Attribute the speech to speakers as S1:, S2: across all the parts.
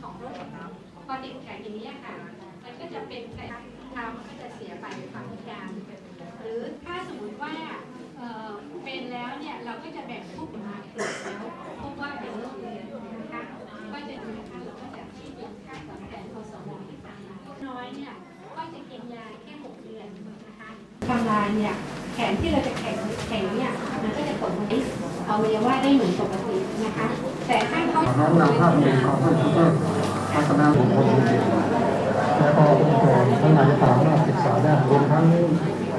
S1: เรื่องของโรคพอเด็กแข็งอย่างนี้ค่ะ มันก็จะเป็นแต่เท้ามันก็จะเสียไปความพิการ หรือถ้าสมมติว่าเเป็นแล้วเนี่ยเราก็จะแบ่งผู้ป่วยกลุ่มแล้วพบว่าเป็นโรคเรื้อนนะคะก็จะดูนะคะเราก็จะที่เป็นค่าตอบแทนพสมที่ตามมาน้อยเนี่ยก็จะกินยาแค่หกเดือนนะคะทำลายเนี่ยแขนที่เราจะแข็งแข็งเนี่ยมันก็จะกดมาที่อวัยวะได้เหมือนปกตินะคะ แต่ถ้าเขา
S2: น้อมนำภาพเองของท่านผู้ ช่วยพัฒนาบุคคลแล้วก็องค์กรทั้งหลายสามารถศึกษาได้รวมทั้ง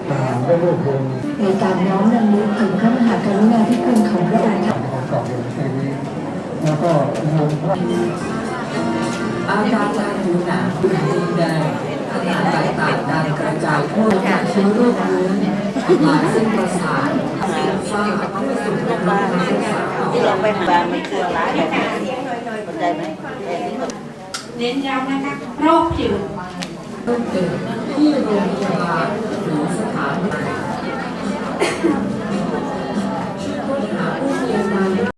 S2: ทหารได้รวบรวม
S3: ในการน้อมรำลึกถึงพระมหากรุณาธิคุณของพระองค์ท่าน
S2: ประกอบในเพลงนี้แล้วก็นำพระ
S4: อาการทางผิวหนังรุนแรงอาการต่างๆการกระจายทั่วจากเชื้อโรคเรื้อนทำลายเส้นประสาทส้นฟ้าเข้าสู่ระบบการศึกษา
S5: ที่เราไปบานไม่เคยร้ายแบบนี้สนใจไหม
S1: เน้นย้ำนะคะโรคผิว